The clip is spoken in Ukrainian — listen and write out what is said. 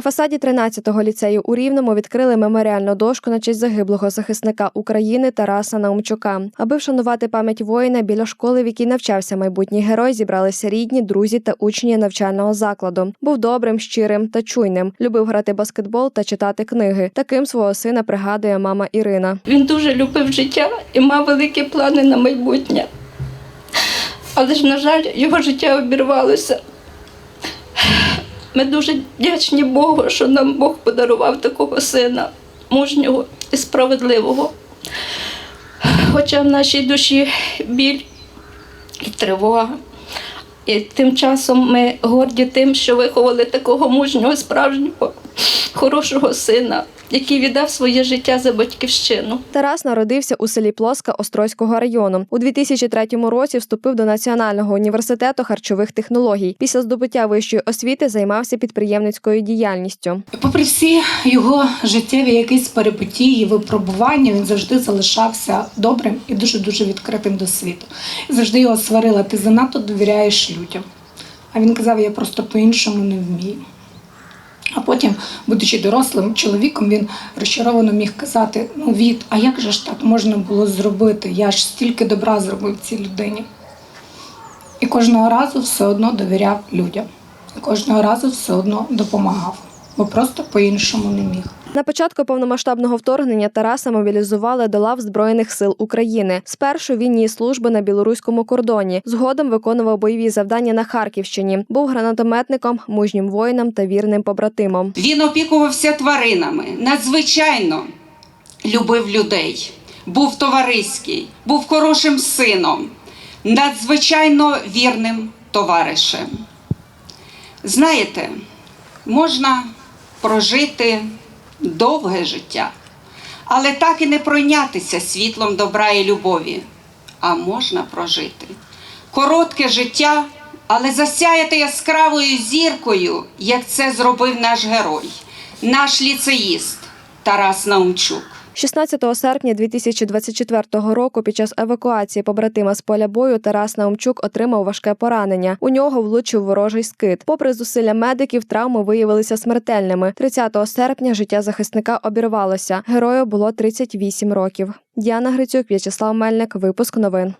фасаді 13-го ліцею у Рівному відкрили меморіальну дошку на честь загиблого захисника України Тараса Наумчука. Аби вшанувати пам'ять воїна біля школи, в якій навчався майбутній герой, зібралися рідні, друзі та учні навчального закладу. Був добрим, щирим та чуйним. Любив грати баскетбол та читати книги. Таким свого сина пригадує мама Ірина. Він дуже любив життя і мав великі плани на майбутнє. Але ж, на жаль, його життя обірвалося. Ми дуже вдячні Богу, що нам Бог подарував такого сина, мужнього і справедливого. Хоча в нашій душі біль і тривога. І тим часом ми горді тим, що виховали такого мужнього, справжнього, хорошого сина, який віддав своє життя за батьківщину. Тарас народився у селі Плоска Острозького району. У 2003 році вступив до Національного університету харчових технологій. Після здобуття вищої освіти займався підприємницькою діяльністю. Попри всі його життєві якісь перипетії, випробування, він завжди залишався добрим і дуже дуже відкритим до світу. Завжди його сварила, ти занадто довіряєш людям. А він казав, я просто по-іншому не вмію. А потім, будучи дорослим чоловіком, він розчаровано міг казати: ну від, а як же ж так можна було зробити? Я ж стільки добра зробив цій людині. І кожного разу все одно довіряв людям. І кожного разу все одно допомагав, бо просто по-іншому не міг. На початку повномасштабного вторгнення Тараса мобілізували до лав Збройних сил України. Спершу він ніс служби на білоруському кордоні. Згодом виконував бойові завдання на Харківщині. Був гранатометником, мужнім воїном та вірним побратимом. Він опікувався тваринами, надзвичайно любив людей, був товариський, був хорошим сином, надзвичайно вірним товаришем. Знаєте, можна прожити довге життя, але так і не пройнятися світлом добра і любові. А можна прожити коротке життя, але засяяти яскравою зіркою, як це зробив наш герой, наш ліцеїст Тарас Наумчук. 16 серпня 2024 року під час евакуації побратима з поля бою Тарас Наумчук отримав важке поранення. У нього влучив ворожий скид. Попри зусилля медиків, травми виявилися смертельними. 30 серпня життя захисника обірвалося. Герою було 38 років. Діана Грицюк, В'ячеслав Мельник. Випуск новин.